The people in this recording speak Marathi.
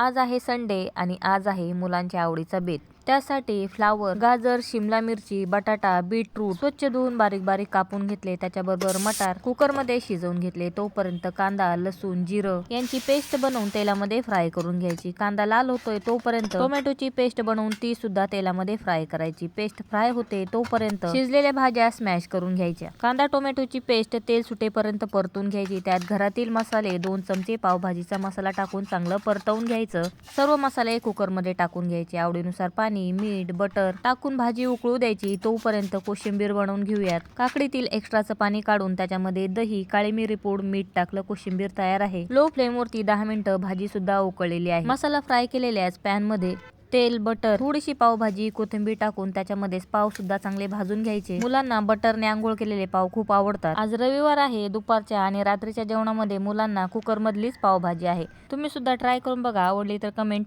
आज आहे संडे आणि आज आहे मुलांच्या आवडीचा बेत. त्यासाठी फ्लावर गाजर शिमला मिरची बटाटा बीटरूट स्वच्छ धुवून बारीक बारीक कापून घेतले. त्याच्याबरोबर मटार कुकरमध्ये शिजवून घेतले. तोपर्यंत कांदा लसूण जिरं यांची पेस्ट बनवून तेलामध्ये फ्राय करून घ्यायची. कांदा लाल होतोय तोपर्यंत टोमॅटोची पेस्ट बनवून ती सुद्धा तेलामध्ये फ्राय करायची. पेस्ट फ्राय होते तोपर्यंत शिजलेल्या भाज्या स्मॅश करून घ्यायच्या. कांदा टोमॅटोची पेस्ट तेल सुटेपर्यंत परतून घ्यायची. त्यात घरातील मसाले दोन चमचे पावभाजीचा मसाला टाकून चांगलं परतवून घ्यायचं. सर्व मसाले कुकरमध्ये टाकून घ्यायचे. आवडीनुसार पाणी मीठ बटर टाकून भाजी उकळू द्यायची. तोपर्यंत कोशिंबीर बनवून घेऊयात. काकडीतील एक्स्ट्राचं पाणी काढून त्याच्यामध्ये दही काळी मिरी पूड मीठ टाकलं कोशिंबीर तयार आहे. लो फ्लेम वरती दहा मिनिटं भाजी सुद्धा उकळलेली आहे. मसाला फ्राय केलेल्याच पॅनमध्ये तेल बटर थोडीशी पावभाजी कोथिंबीर टाकून त्याच्यामध्ये पाव सुद्धा चांगले भाजून घ्यायचे. मुलांना बटरने आंघोळ केलेले पाव खूप आवडतात. आज रविवार आहे दुपारच्या आणि रात्रीच्या जेवणामध्ये मुलांना कुकर मधलीच पावभाजी आहे. तुम्ही सुद्धा ट्राय करून बघा आवडली तर कमेंट